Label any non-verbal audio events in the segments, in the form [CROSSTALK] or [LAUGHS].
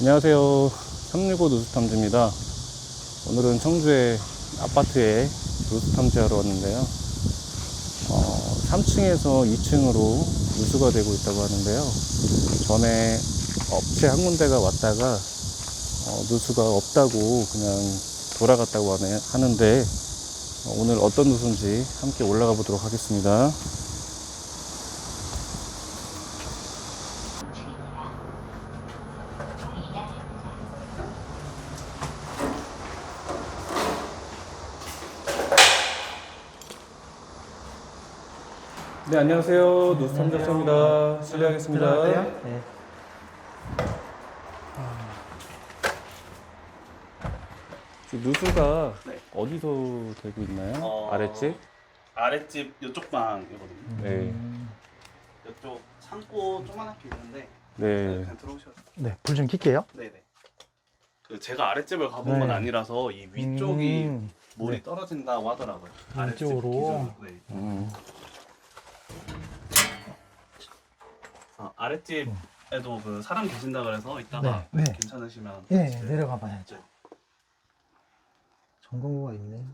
안녕하세요. 365 누수탐지입니다. 오늘은 청주의 아파트에 누수탐지하러 왔는데요. 어, 3층에서 2층으로 누수가 되고 있다고 하는데요. 전에 업체 한 군데가 왔다가 어, 누수가 없다고 그냥 돌아갔다고 하네, 하는데 어, 오늘 어떤 누수인지 함께 올라가 보도록 하겠습니다. 네, 안녕하세요. 누수탐지입니다. 실례하겠습니다. 들어가세요. 네. 지금 누수가 네. 어디서 되고 있나요? 어, 아랫집? 아랫집 이쪽 방이거든요. 네. 이쪽 창고 조그맣게 있는데 네. 그냥 들어오셔도 돼요. 네, 불 좀 켤게요. 네네. 그 제가 아랫집을 가본 네. 건 아니라서 이 위쪽이 음, 물이 네. 떨어진다고 하더라고요. 아랫집? 기준으로. 네. 음, 아랫집에도 그 사람 계신다 그래서 이따가 네, 네. 괜찮으시면 예, 이제 내려가 봐야죠. 네. 전공구가 있네.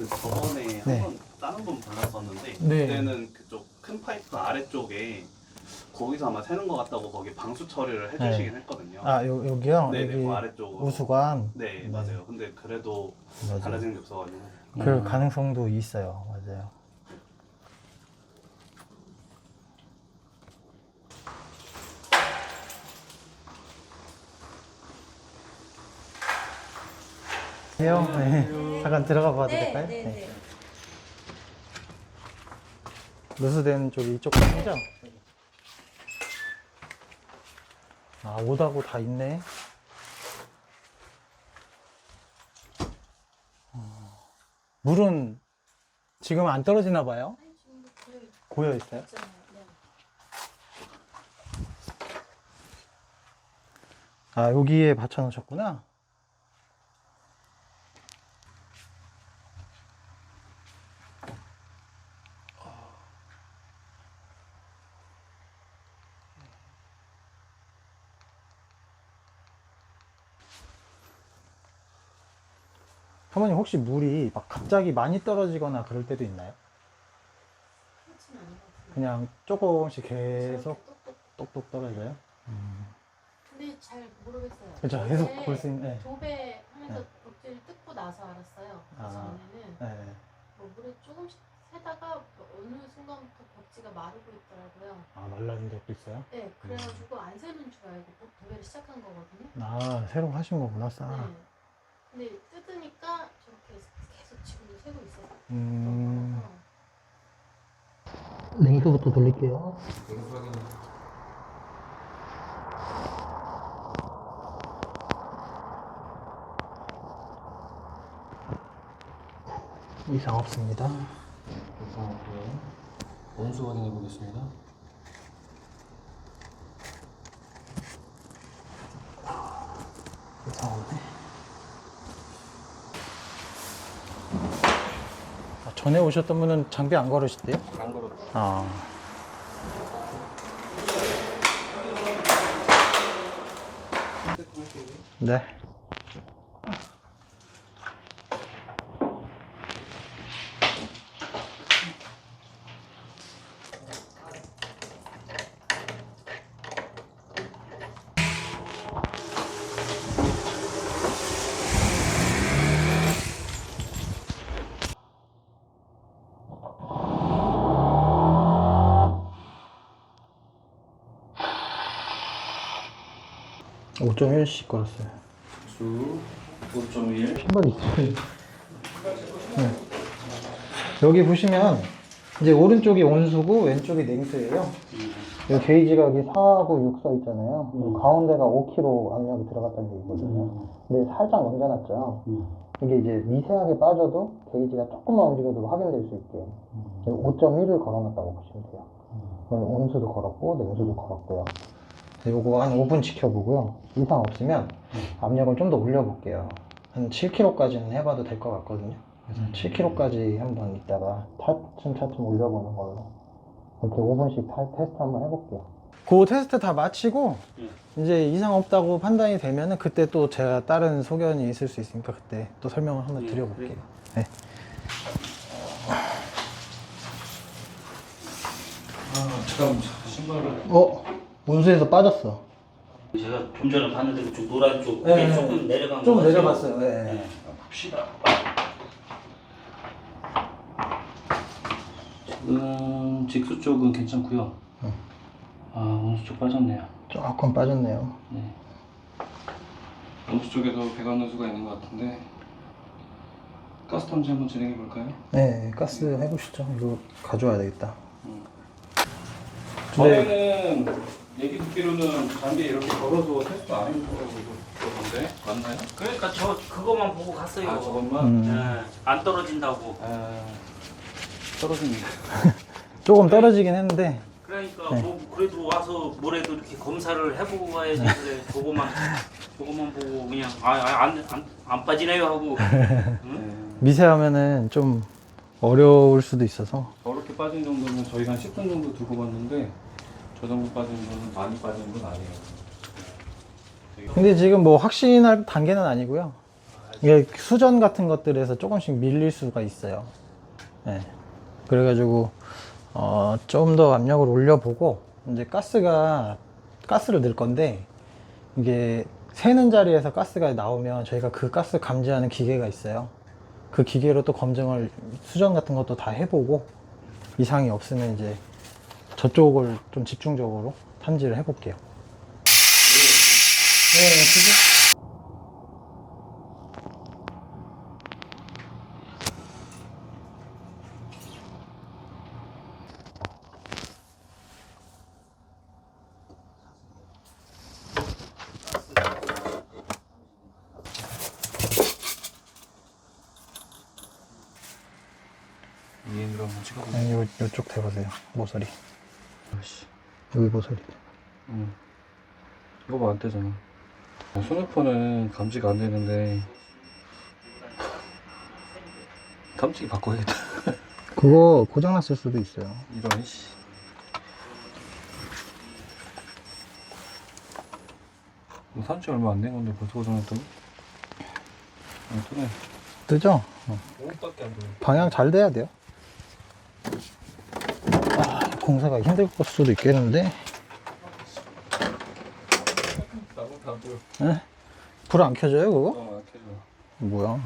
그 저번에 네. 한번 다른 분 불렀었는데 네. 그때는 그쪽 큰 파이프 아래쪽에 거기서 아마 새는 것 같다고 거기 방수 처리를 해주시긴 했거든요. 아, 요, 여기요? 네네 여기 그 아래쪽으로. 우수관. 네, 네. 맞아요. 근데 그래도 맞아요. 달라지는 게 없어가지고. 그 음. 가능성도 있어요. 맞아요. 해요? 네. 잠깐 들어가 봐도 네, 될까요? 네, 네. 누수된 쪽이 이쪽 방이죠? 아, 오다고 다 있네. 어, 물은 지금 안 떨어지나 봐요? 고여 있어요? 네. 아, 여기에 받쳐 놓으셨구나. 사모님 혹시 물이 막 갑자기 많이 떨어지거나 그럴 때도 있나요? 그냥 조금씩 계속 똑똑. 떨어져요? 근데 잘 모르겠어요. 그죠, 계속 볼 수 있는, 네. 도배 하면서 네. 벽지를 뜯고 나서 알았어요. 그 아. 전에는 네. 뭐 물에 조금씩 새다가 어느 순간부터 벽지가 마르고 있더라고요. 아, 말라진 적도 있어요? 네, 그래가지고 안 새는 줄 알고 도- 도배를 시작한 거거든요. 아, 새로 하신 거구나, 싸. 네. 근데 뜯으니까 저렇게 계속 지금도 새고 있어서. 음. 냉수부터 돌릴게요. 이상 없습니다. 이상 없고요. 원수 확인해 보겠습니다. 이상 없네. 전에 오셨던 분은 장비 안 걸으셨대요? 안 걸어. 아. 네. 5.1씩 걸었어요. 수 5.1. 신발 있어요. 네. 여기 보시면 이제 오른쪽이 온수고 왼쪽이 냉수예요. 이 게이지가 여기 4하고 6 써 있잖아요. 음. 가운데가 5kg 압력이 들어갔다는 얘기거든요. 음. 근데 살짝 넘겨놨죠. 음. 이게 이제 미세하게 빠져도 게이지가 조금만 움직여도 확인될 수 있게 5.1을 걸어놨다고 보시면 돼요. 그럼 온수도 걸었고 냉수도 걸었고요. 요거 한 5분 지켜보고요. 이상 없으면 압력을 좀 더 올려볼게요. 한 7kg까지는 해봐도 될 것 같거든요. 그래서 7kg까지 한번 이따가 차츰 차츰 올려보는 걸로 이렇게 5분씩 테스트 한번 해볼게요. 그 테스트 다 마치고 이제 이상 없다고 판단이 되면은 그때 또 제가 다른 소견이 있을 수 있으니까 그때 또 설명을 한번 예, 드려볼게요. 네. 아, 잠깐 신발을. 어? 온수에서 빠졌어. 제가 좀 전에 봤는데 그쪽 노란 쪽 네, 그게 네. 조금 내려간 좀거 같아요. 내려갔어요. 네. 네. 봅시다. 지금 직수 쪽은 괜찮고요. 응. 아, 온수 쪽 빠졌네요. 조금 빠졌네요. 네. 온수 쪽에도 배관 누수가 있는 것 같은데 가스 탐지 한번 진행해 볼까요? 네, 가스 해보시죠. 이거 가져와야 되겠다. 음. 네. 전에는 얘기 듣기로는 잔디 이렇게 걸어서 테스트 안 해보라고 그러던데 맞나요? 그러니까 저 그거만 보고 갔어요. 아 저것만? 음. 네, 안 떨어진다고. 아 떨어집니다. [LAUGHS] 조금 떨어지긴 했는데 그러니까 네. 뭐 그래도 와서 뭐래도 이렇게 검사를 해보고 가야지 그래. 저거만 저거만 보고 그냥 아안안 안, 안 빠지네요 하고. [LAUGHS] 응? 미세하면은 좀 어려울 수도 있어서 저렇게 빠진 정도면 저희가 한 10분 정도 두고 봤는데 저 정도 빠진 거는 많이 빠진 건 아니에요. 근데 지금 뭐 확신할 단계는 아니고요. 이게 수전 같은 것들에서 조금씩 밀릴 수가 있어요. 네. 그래가지고 어, 좀 더 압력을 올려보고 이제 가스가 가스를 넣을 건데 이게 새는 자리에서 가스가 나오면 저희가 그 가스 감지하는 기계가 있어요. 그 기계로 또 검증을 수전 같은 것도 다 해보고 이상이 없으면 이제 저쪽을 좀 집중적으로 탐지를 해볼게요. 네, 그죠? 이해를 한번 찍어보세요. 아니, 요, 요쪽 대보세요. 모서리. 아씨. 여기 모서리. 응. 이거 봐 안 되잖아. 어, 손해폰은 감지가 안 되는데 감지기 바꿔야겠다. [LAUGHS] 그거 고장났을 수도 있어요. 이런 씨. 뭐 산지 얼마 안 된 건데 벌써 고장났다고? 아, 그래. 뜨죠? 5분밖에 안 돼. 방향 잘 돼야 돼요. 아, 공사가 힘들 걸 수도 있겠는데. 나도 안 보여. 불안 켜져요, 그거? 어, 안 켜져. 뭐야.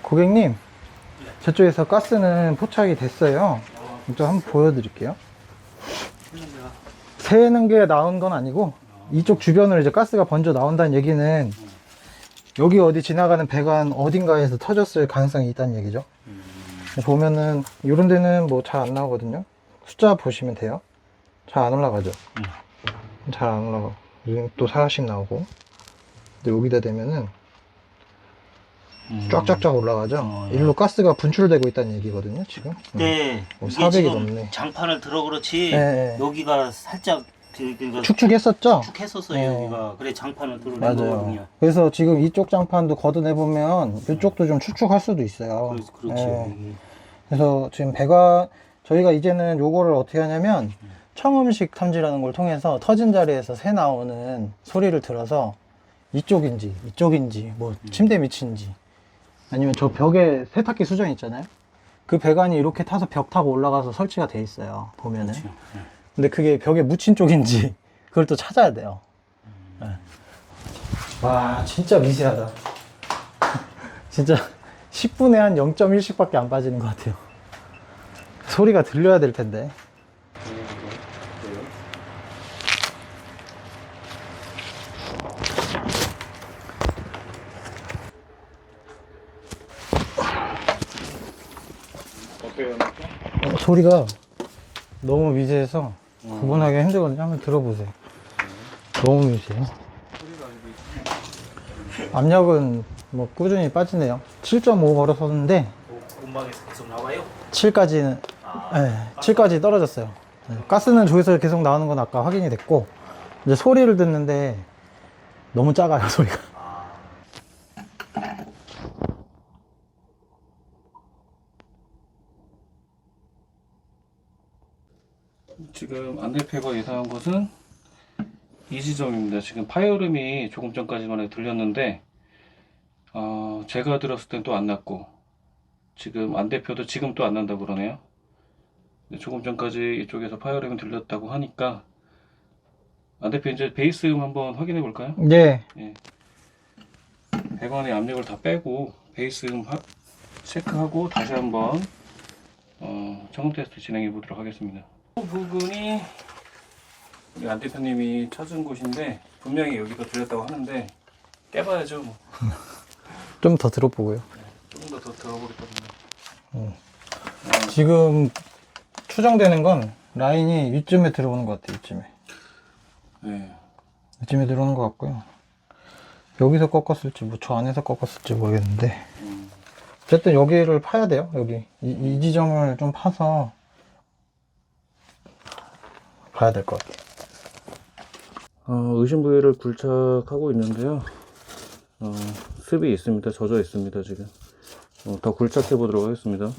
고객님, 저쪽에서 가스는 포착이 됐어요. 좀 한번 보여드릴게요. 새는 게 나온 건 아니고, 이쪽 주변으로 이제 가스가 번져 나온다는 얘기는, 여기 어디 지나가는 배관 어딘가에서 터졌을 가능성이 있다는 얘기죠. 보면은, 이런 데는 뭐 잘 안 나오거든요. 숫자 보시면 돼요. 잘 안 올라가죠. 잘 안 올라가. 또40 나오고. 근데 여기다 대면은, 쫙쫙쫙 올라가죠. 어, 예. 일로 가스가 분출되고 있다는 얘기거든요, 지금. 네. 어, 이게 400이 지금 넘네. 장판을 들어 그렇지. 네, 네. 여기가 살짝 그, 그, 그 축축했었죠? 축축했었어요 네. 여기가. 그래 장판을 들어낸. 거거든요. 그래서 지금 이쪽 장판도 걷어내 보면 이쪽도 좀 축축할 수도 있어요. 그, 그렇지. 예. 여기. 그래서 지금 배가, 저희가 이제는 요거를 어떻게 하냐면 청음식 탐지라는 걸 통해서 터진 자리에서 새 나오는 소리를 들어서 이쪽인지, 이쪽인지, 뭐 침대 밑인지 아니면 저 벽에 세탁기 수정 있잖아요. 그 배관이 이렇게 타서 벽 타고 올라가서 설치가 돼 있어요. 보면은. 그렇죠. 예. 근데 그게 벽에 묻힌 쪽인지 [LAUGHS] 그걸 또 찾아야 돼요. 네. 와 진짜 미세하다. [LAUGHS] 진짜 10분에 한 0.1씩밖에 안 빠지는 것 같아요. 소리가 들려야 될 텐데. 소리가 너무 미세해서 구분하기 힘들거든요. 한번 들어보세요. 너무 미세해. 압력은 뭐 꾸준히 빠지네요. 7.5 걸어섰는데 음악에서 계속 나와요? 7까지는 네, 7까지 떨어졌어요. 네, 가스는 조에서 계속 나오는 건 아까 확인이 됐고 이제 소리를 듣는데 너무 작아요 [LAUGHS] 소리가. 대표가 예상한 것은 이 지점입니다. 지금 파이어룸이 조금 전까지만 해도 들렸는데 어, 제가 들었을 땐 또 안 났고 지금 안 대표도 지금 또 안 난다고 그러네요. 조금 전까지 이쪽에서 파이어룸이 들렸다고 하니까 안 대표 이제 베이스음 한번 확인해 볼까요? 네. 배관의 압력을 다 빼고 베이스음 하- 체크하고 다시 한번 어, 청음 테스트 진행해 보도록 하겠습니다. 이 부분이 안 대표님이 찾은 곳인데 분명히 여기도 들렸다고 하는데 깨봐야죠. 뭐. [LAUGHS] 좀 더 들어보고요. 조금 더 더 들어보겠다고요. 음. 지금 추정되는 건 라인이 이쯤에 들어오는 것 같아요. 이쯤에. 네. 이쯤에 들어오는 것 같고요. 여기서 꺾었을지 뭐 저 안에서 꺾었을지 모르겠는데 음. 어쨌든 여기를 파야 돼요. 여기 이, 이 지점을 좀 파서 가야 될 것 같아요. 어, 의심 부위를 굴착하고 있는데요. 어, 습이 있습니다. 젖어 있습니다. 지금. 어, 더 굴착해 보도록 하겠습니다.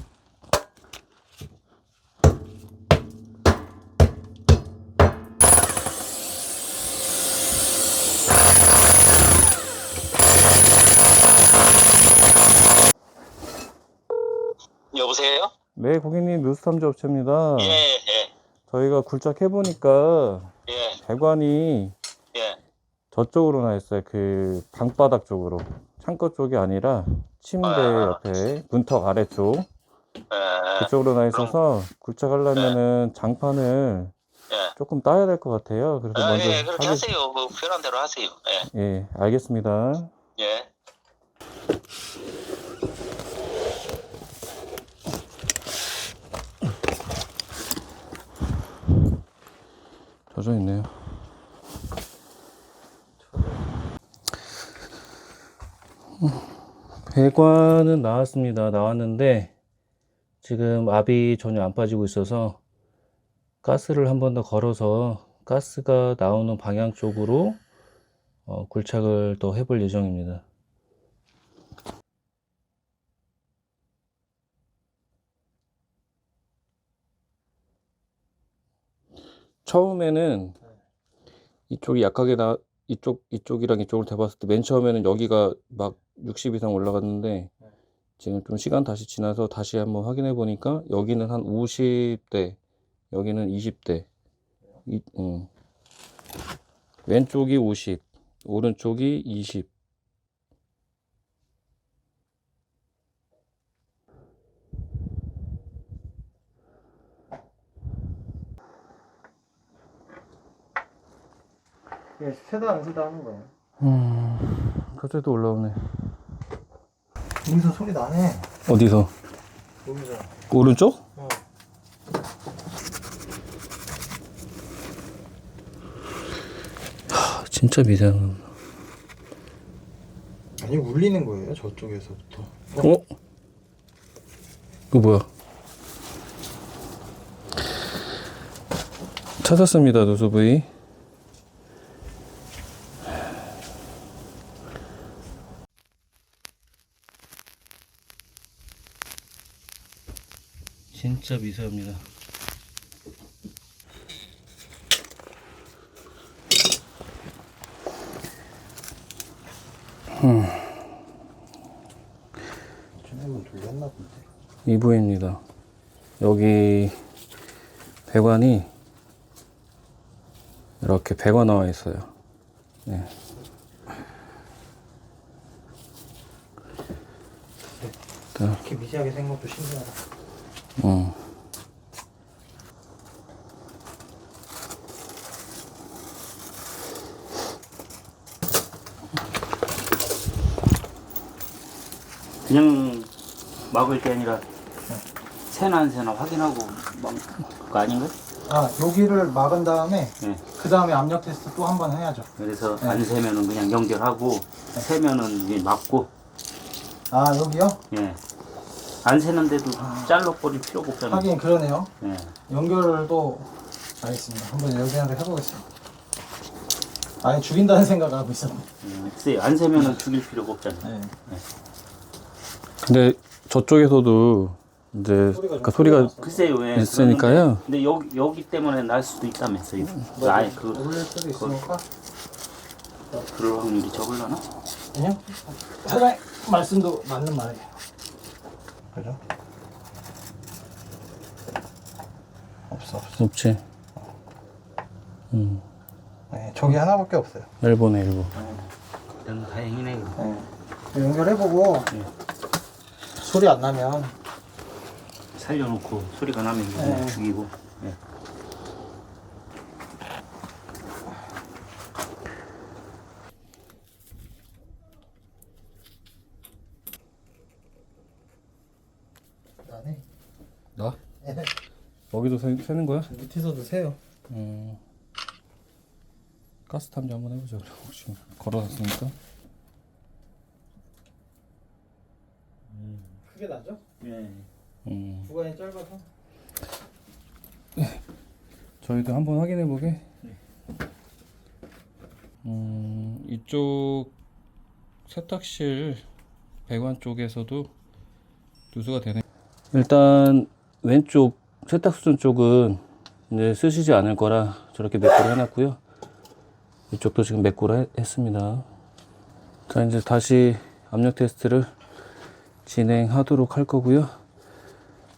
여보세요? 네, 고객님 뉴스탐지 업체입니다. 예, 예, 저희가 굴착해 보니까 예, 배관이 예. 저쪽으로 나 있어요. 그 방바닥 쪽으로. 창고 쪽이 아니라 침대 아. 옆에 문턱 아래쪽 예, 그쪽으로 나 있어서 굴착하려면은 장판을 예. 조금 따야 될 것 같아요. 그래서 아, 먼저 예, 그렇게 확인- 하세요. 그 편한 대로 하세요. 예, 예, 알겠습니다. 예. 젖어 있네요. 배관은 나왔습니다. 나왔는데 지금 압이 전혀 안 빠지고 있어서 가스를 한 번 더 걸어서 가스가 나오는 방향 쪽으로 어, 굴착을 더 해볼 예정입니다. 처음에는 이쪽이 약하게 나 이쪽 이쪽이랑 이쪽을 대봤을 때 맨 처음에는 여기가 막 60 이상 올라갔는데 지금 좀 시간 다시 지나서 다시 한번 확인해 보니까 여기는 한 50대 여기는 20대. 이, 음. 왼쪽이 50 오른쪽이 20 이게 세다 안 세다 하는 거예요. 음, 갑자기 또 올라오네 여기서 소리 나네. 어디서? 여기서. 오른쪽? 어. 하, 진짜 미세한 아니 울리는 거예요. 저쪽에서부터. 어? 그 뭐야? 찾았습니다, 누수 부위. 진짜 미세합니다. 좀 돌렸나 본데. 이 부위입니다. 여기 배관이 이렇게 배가 나와 있어요. 네. 이렇게 미세하게 생 것도 신기하다. 어. 그냥 막을 게 아니라 새나 안 새나 확인하고 막 그거 아닌가? 아 여기를 막은 다음에 네. 그 다음에 압력 테스트 또 한 번 해야죠. 그래서 안 새면은 그냥 연결하고 새면은 이제 막고 아 여기요? 예. 안 새는데도 잘라 버릴 필요가 없잖아요. 하긴 그러네요. 예. 연결을 또 알겠습니다. 한번 연결을 해보겠습니다. 아니 죽인다는 생각을 하고 있었네. 음, 글쎄 안 새면은 죽일 필요가 없잖아요. 네. 근데 저쪽에서도 이제 그 소리가. 글쎄요. 예. 있으니까요. 그러는데 근데 여기 여기 때문에 날 수도 있다면서요. 그 아예 그 올릴 수도 있으니까. 그럴 확률이 적을라나? 아니요. 사장님 말씀도 맞는 말이에요. 그죠? 없어 없어. 없지. 음, 네, 저기 하나밖에 없어요. 일본에 일본. 너무 다행이네. 이거. 네. 연결해보고 소리 안 나면 살려놓고 소리가 나면 네. 죽이고. 예. 나네. 나? 여기도 새, 새는 거야? 밑에서도 세요. 음. 가스 탐지 한번 해보자. 그럼 혹시 걸어놨으니까. 크게 나죠? 예. 음. 구간이 짧아서. 저희도 한번 확인해 보게. 음, 이쪽 세탁실 배관 쪽에서도 누수가 되네. 일단 왼쪽 세탁 수전 쪽은 이제 쓰시지 않을 거라 저렇게 매꾸를 해놨고요. 이쪽도 지금 매꾸를 해- 했습니다. 자 이제 다시 압력 테스트를 진행하도록 할 거고요.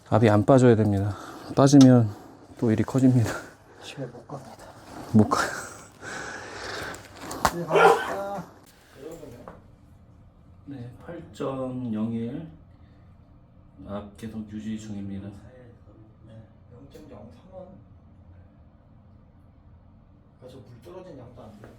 압이 안 빠져야 됩니다. 빠지면 또 일이 커집니다. 집에 못 갑니다. 못 가. 집에 가겠다. 네, 8.01 앞 계속 유지 중입니다. 0.03원. 아, 저물 떨어진 양도 안 돼요.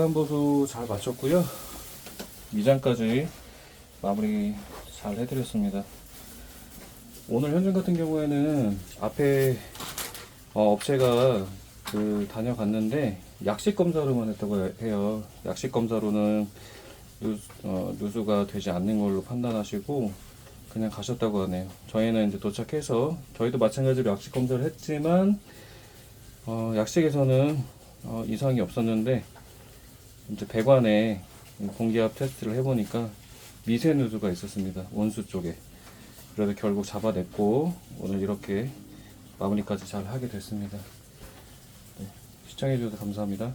어, 배관 보수 잘 마쳤고요. 미장까지 마무리 잘 해드렸습니다. 오늘 현장 같은 경우에는 앞에 어, 업체가 그 다녀갔는데 약식 검사로만 했다고 해요. 약식 검사로는 누수, 어, 누수가 되지 않는 걸로 판단하시고 그냥 가셨다고 하네요. 저희는 이제 도착해서 저희도 마찬가지로 약식 검사를 했지만 어, 약식에서는 어, 이상이 없었는데 이제 배관에 공기압 테스트를 해보니까 미세 누수가 있었습니다. 원수 쪽에. 그래서 결국 잡아냈고 오늘 이렇게 마무리까지 잘 하게 됐습니다. 네, 시청해주셔서 감사합니다.